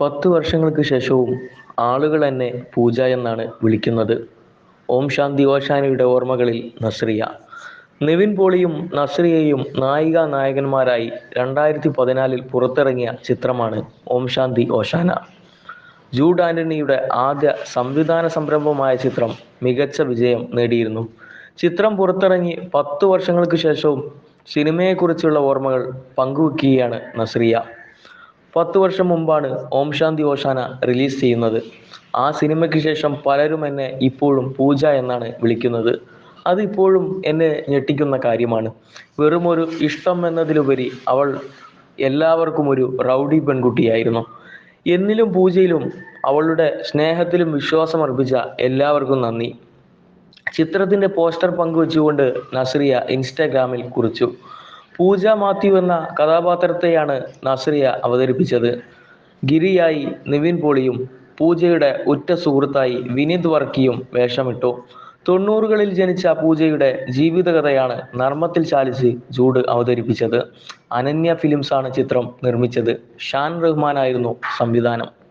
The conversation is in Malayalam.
പത്ത് വർഷങ്ങൾക്ക് ശേഷവും ആളുകൾ എന്നെ പൂജ എന്നാണ് വിളിക്കുന്നത്. ഓം ശാന്തി ഓശാനയുടെ ഓർമ്മകളിൽ നസ്രിയ. നിവിൻ പോളിയും നസ്രിയയും നായിക നായകന്മാരായി രണ്ടായിരത്തി പതിനാലിൽ പുറത്തിറങ്ങിയ ചിത്രമാണ് ഓം ശാന്തി ഓശാന. ജൂഡ് ആന്റണിയുടെ ആദ്യ സംവിധാന സംരംഭമായ ചിത്രം മികച്ച വിജയം നേടിയിരുന്നു. ചിത്രം പുറത്തിറങ്ങി പത്തു വർഷങ്ങൾക്ക് ശേഷവും സിനിമയെക്കുറിച്ചുള്ള ഓർമ്മകൾ പങ്കുവെക്കുകയാണ് നസ്രിയ. പത്തു വർഷം മുമ്പാണ് ഓം ശാന്തി ഓശാന റിലീസ് ചെയ്യുന്നത്. ആ സിനിമയ്ക്ക് ശേഷം പലരും എന്നെ ഇപ്പോഴും പൂജ എന്നാണ് വിളിക്കുന്നത്. അത് ഇപ്പോഴും എന്നെ ഞെട്ടിക്കുന്ന കാര്യമാണ്. വെറും ഒരു ഇഷ്ടം എന്നതിലുപരി അവൾ എല്ലാവർക്കും ഒരു റൗഡി പെൺകുട്ടിയായിരുന്നു. എന്നിലും പൂജയിലും അവളുടെ സ്നേഹത്തിലും വിശ്വാസം അർപ്പിച്ച എല്ലാവർക്കും നന്ദി. ചിത്രത്തിന്റെ പോസ്റ്റർ പങ്കുവെച്ചുകൊണ്ട് നസ്രിയ ഇൻസ്റ്റാഗ്രാമിൽ കുറിച്ചു. പൂജ മാത്യു എന്ന കഥാപാത്രത്തെയാണ് നസ്രിയ അവതരിപ്പിച്ചത്. ഗിരിയായി നിവിൻ പോളിയും പൂജയുടെ ഉറ്റ സുഹൃത്തായി വിനീത് വർക്കിയും വേഷമിട്ടു. തൊണ്ണൂറുകളിൽ ജനിച്ച പൂജയുടെ ജീവിതകഥയാണ് നർമ്മത്തിൽ ചാലിച്ച് ജൂഡ് അവതരിപ്പിച്ചത്. അനന്യ ഫിലിംസാണ് ചിത്രം നിർമ്മിച്ചത്. ഷാൻ റഹ്മാനായിരുന്നു സംവിധാനം.